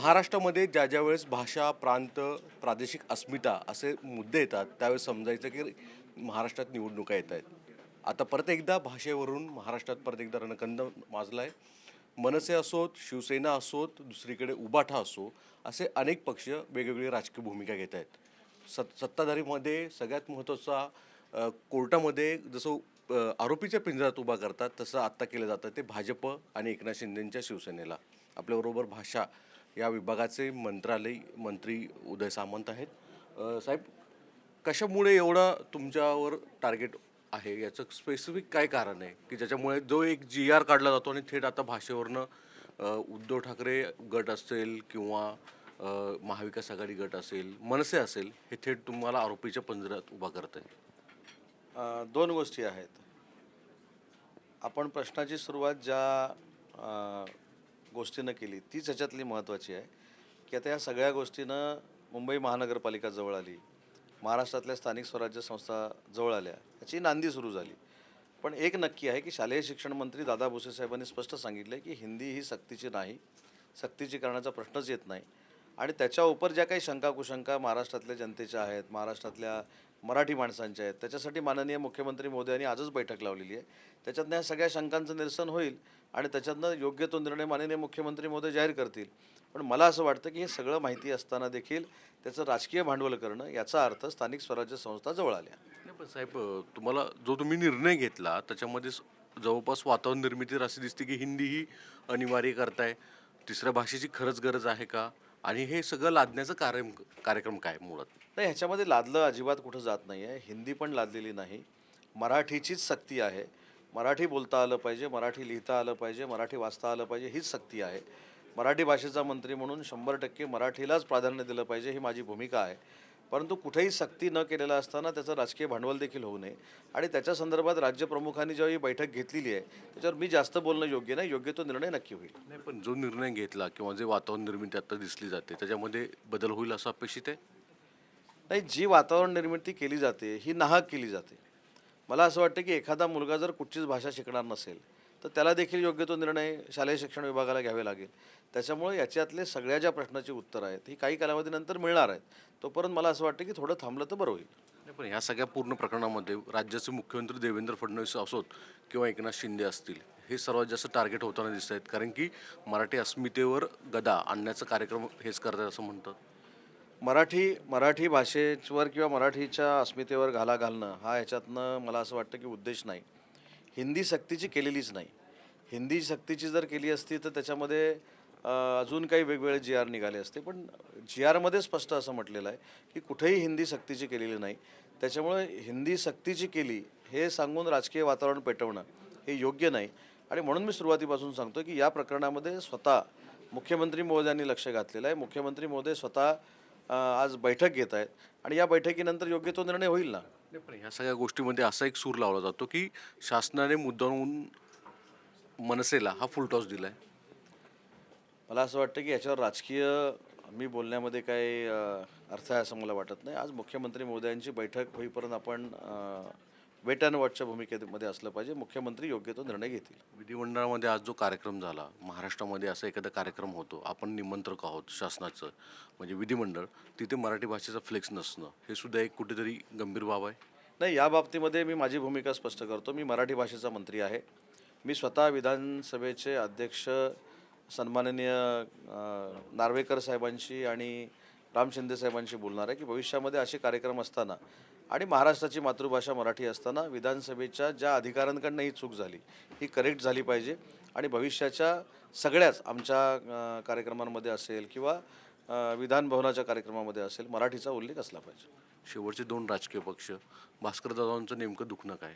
महाराष्ट्रामध्ये ज्या ज्या वेळेस भाषा प्रांत प्रादेशिक अस्मिता असे मुद्दे येतात त्यावेळेस समजायचं की महाराष्ट्रात निवडणुका येत आहेत. आता परत एकदा भाषेवरून महाराष्ट्रात परत एकदा रणकंद माजला आहे मनसे असोत शिवसेना असोत दुसरीकडे उबाठा असो असे अनेक पक्ष वेगवेगळी राजकीय भूमिका घेत आहेत. सत् सत्ताधारीमध्ये सगळ्यात महत्त्वाचा कोर्टामध्ये जसं आरोपीच्या पिंजऱ्यात उभा करतात तसं आत्ता केलं जातं ते भाजप आणि एकनाथ शिंदेंच्या शिवसेनेला. आपल्याबरोबर भाषा या विभागाचे मंत्रालय मंत्री उदय सामंत आहेत. साहेब कशामुळे एवढं तुमच्यावर टार्गेट आहे? याचं स्पेसिफिक काय कारण आहे? की ज्याच्यामुळे जो एक जी आर काढला जातो आणि थेट आता भाषेवरनं उद्धव ठाकरे गट असेल किंवा महाविकास आघाडी गट असेल मनसे असेल हे थेट तुम्हाला आरोपीच्या पंजऱ्यात उभा करत आहे दोन गोष्टी आहेत. आपण प्रश्नाची सुरुवात ज्या गोष्टीनं केली तीच ह्याच्यातली महत्त्वाची आहे की आता या सगळ्या गोष्टीनं मुंबई महानगरपालिका जवळ आली महाराष्ट्रातल्या स्थानिक स्वराज्य संस्था जवळ आल्या याची नांदी सुरू झाली. पण एक नक्की आहे की शालेय शिक्षण मंत्री दादा भुसे साहेबांनी स्पष्ट सांगितलं की हिंदी ही सक्तीची नाही सक्तीची करण्याचा प्रश्नच येत नाही. आणि त्याच्या उपर ज्या काही शंका कुशंका महाराष्ट्रातल्या जनतेच्या आहेत महाराष्ट्रातल्या मराठी माणसांच्या आहेत. त्याच्यासाठी माननीय मुख्यमंत्री मोदयांनी आजच बैठक लावलेली आहे. त्याच्यातनं या सगळ्या शंकांचं निरसन होईल आणि त्याच्यातनं योग्य तो निर्णय माननीय मुख्यमंत्री मोदी जाहीर करतील. पण मला असं वाटतं की हे सगळं माहिती असताना देखील त्याचं राजकीय भांडवल करणं याचा अर्थ स्थानिक स्वराज्य संस्था जवळ आल्या. नाही पण साहेब तुम्हाला जो तुम्ही निर्णय घेतला त्याच्यामध्ये जवळपास वातावरण निर्मिती अशी दिसते की हिंदी ही अनिवार्य करताय. तिसऱ्या भाषेची खरंच गरज आहे का? आणि हे सगळं लादण्याचं कार्यम कार्यक्रम काय मुळात? नाही ह्याच्यामध्ये लादलं अजिबात कुठं जात नाही आहे हिंदी पण लादलेली नाही. मराठीचीच सक्ती आहे. मराठी बोलता आलं पाहिजे मराठी लिहिता आलं पाहिजे मराठी वाचता आलं पाहिजे हीच सक्ती आहे. मराठी भाषेचा मंत्री म्हणून शंभर टक्के मराठीलाच प्राधान्य दिलं पाहिजे ही माझी भूमिका आहे. परंतु कुठेही सक्ती न केलेला असताना त्याचं राजकीय भांडवल देखील होऊ नये. आणि त्याच्या संदर्भात राज्यप्रमुखांनी जेव्हा ही बैठक घेतलेली आहे त्याच्यावर मी जास्त बोलणं योग्य नाही. योग्य तो निर्णय नक्की होईल. नाही पण जो निर्णय घेतला किंवा जे वातावरण निर्मिती आता दिसली जाते त्याच्यामध्ये बदल होईल असं अपेक्षित आहे? नाही जी वातावरण निर्मिती केली जाते ही नाहक केली जाते. मला असं वाटतं की एखादा मुलगा जर कुठचीच भाषा शिकणार नसेल तर त्याला देखील योग्य तो निर्णय शालेय शिक्षण विभागाला घ्यावे लागेल. त्याच्यामुळे याच्यातले सगळ्या ज्या प्रश्नाची उत्तरं आहेत ही काही कालावधीनंतर मिळणार आहेत. तोपर्यंत मला असं वाटतं की थोडं थांबलं तर बरं होईल. पण ह्या सगळ्या पूर्ण प्रकरणामध्ये राज्याचे मुख्यमंत्री देवेंद्र फडणवीस असोत किंवा एकनाथ शिंदे असतील हे सर्वात जास्त टार्गेट होताना दिसत आहेत. कारण की मराठी अस्मितेवर गदा आणण्याचा कार्यक्रम हेच करतात असं म्हणतात. मराठी मराठी भाषेवर किंवा मराठीच्या अस्मितेवर घाला घालणं हा ह्याच्यातनं मला असं वाटतं की उद्देश नाही. हिंदी सक्तीची केलेलीच नाही. हिंदी सक्तीची जर केली असती तर त्याच्यामध्ये अजून काही वेगवेगळे जी आर निघाले असते. पण जी आरमध्ये स्पष्ट असं म्हटलेलं आहे की कुठेही हिंदी सक्तीची केलेली नाही. त्याच्यामुळे हिंदी सक्तीची केली हे सांगून राजकीय वातावरण पेटवणं हे योग्य नाही. आणि म्हणून मी सुरुवातीपासून सांगतो की या प्रकरणामध्ये स्वतः मुख्यमंत्री महोदयांनी लक्ष घातलेलं आहे. मुख्यमंत्री महोदय स्वतः आज बैठक घेत आहेत. आणि या बैठकीनंतर योग्य तो निर्णय होईल ना? पण ह्या सगळ्या गोष्टीमध्ये असा एक सूर लावला जातो की शासनाने मुद्दाहून मनसेला हा फुलटॉस दिला आहे मला असं वाटतं की याच्यावर राजकीय मी बोलण्यामध्ये काही अर्थ आहे असं मला वाटत नाही. आज मुख्यमंत्री महोदयांची बैठक होईपर्यंत आपण वेट अँड वॉचच्या भूमिकेमध्ये असलं पाहिजे. मुख्यमंत्री योग्य तो निर्णय घेतील. विधिमंडळामध्ये आज जो कार्यक्रम झाला महाराष्ट्रामध्ये असा एखादा कार्यक्रम होतो आपण निमंत्रक आहोत शासनाचं म्हणजे विधिमंडळ तिथे मराठी भाषेचा फ्लेक्स नसणं हे सुद्धा एक कुठेतरी गंभीर बाब आहे? नाही या बाबतीमध्ये मी माझी भूमिका स्पष्ट करतो. मी मराठी भाषेचा मंत्री आहे. मी स्वतः विधानसभेचे अध्यक्ष सन्माननीय नार्वेकर साहेबांशी आणि राम शिंदे साहेबांशी बोलणार आहे की भविष्यामध्ये असे कार्यक्रम असताना आणि महाराष्ट्राची मातृभाषा मराठी असताना विधानसभेच्या ज्या अधिकाऱ्यांकडनं ही चूक झाली ही करेक्ट झाली पाहिजे आणि भविष्याच्या सगळ्याच आमच्या कार्यक्रमांमध्ये असेल किंवा विधान भवनाच्या कार्यक्रमामध्ये असेल मराठीचा उल्लेख असला पाहिजे. शेवटचे दोन राजकीय पक्ष भास्कर जाधवांचं नेमकं दुखणं काय?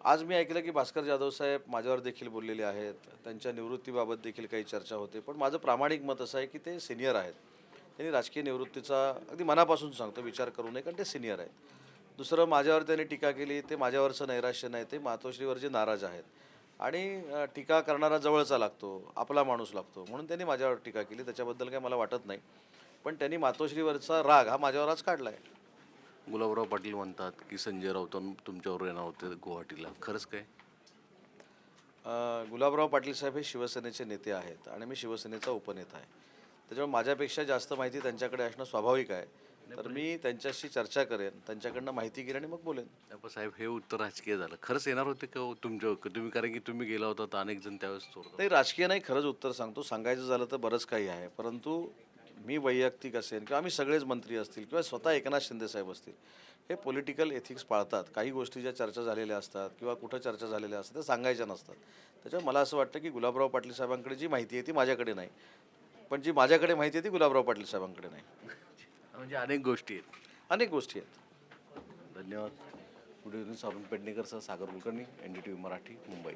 आज मी ऐकलं की भास्कर जाधव साहेब माझ्यावर देखील बोललेले आहेत. त्यांच्या निवृत्तीबाबत देखील काही चर्चा होते. पण माझं प्रामाणिक मत असं आहे की ते सिनियर आहेत. त्यांनी राजकीय निवृत्तीचा अगदी मनापासून सांगतो विचार करू नये कारण ते सिनियर आहेत. दुसरं माझ्यावर त्यांनी टीका केली ते माझ्यावरचं नैराश्य नाही ते मातोश्रीवरचे नाराज आहेत. आणि टीका करणारा जवळचा लागतो आपला माणूस लागतो म्हणून त्यांनी माझ्यावर टीका केली. त्याच्याबद्दल काही मला वाटत नाही. पण त्यांनी मातोश्रीवरचा राग हा माझ्यावर आज काढला आहे गुलाबराव पाटील म्हणतात की संजय राऊत तुमच्यावर येणार होते गुवाहाटीला. खरंच काय? गुलाबराव पाटील साहेब हे शिवसेनेचे नेते आहेत आणि मी शिवसेनेचा उपनेता आहे. त्याच्यामुळे माझ्यापेक्षा जास्त माहिती त्यांच्याकडे असणं स्वाभाविक आहे. तर मी त्यांच्याशी चर्चा करेन त्यांच्याकडनं माहिती घेईन आणि मग बोलेन. आपण साहेब हे उत्तर राजकीय झालं. खरंच येणार होते का हो तुमच्या तुम्ही कारण की तुम्ही गेला होता तर अनेक जण त्यावेळेस नाही राजकीय नाही खरंच उत्तर सांगतो. सांगायचं झालं तर बरंच काही आहे. परंतु मी वैयक्तिक असेल किंवा आम्ही सगळेच मंत्री असतील किंवा स्वतः एकनाथ शिंदे साहेब असतील हे पॉलिटिकल एथिक्स पाळतात. काही गोष्टी ज्या चर्चा झालेल्या असतात किंवा कुठं चर्चा झालेल्या असतात त्या सांगायच्या नसतात. त्याच्यामुळे मला असं वाटतं की गुलाबराव पाटील साहेबांकडे जी माहिती आहे ती माझ्याकडे नाही. पण जी माझ्याकडे माहिती आहे ती गुलाबराव पाटील साहेबांकडे नाही. म्हणजे अनेक गोष्टी आहेत. अनेक गोष्टी आहेत. धन्यवाद. व्हिडिओ सारून पेडणेकर सह Sagar Kulkarni N D T V Marathi Mumbai.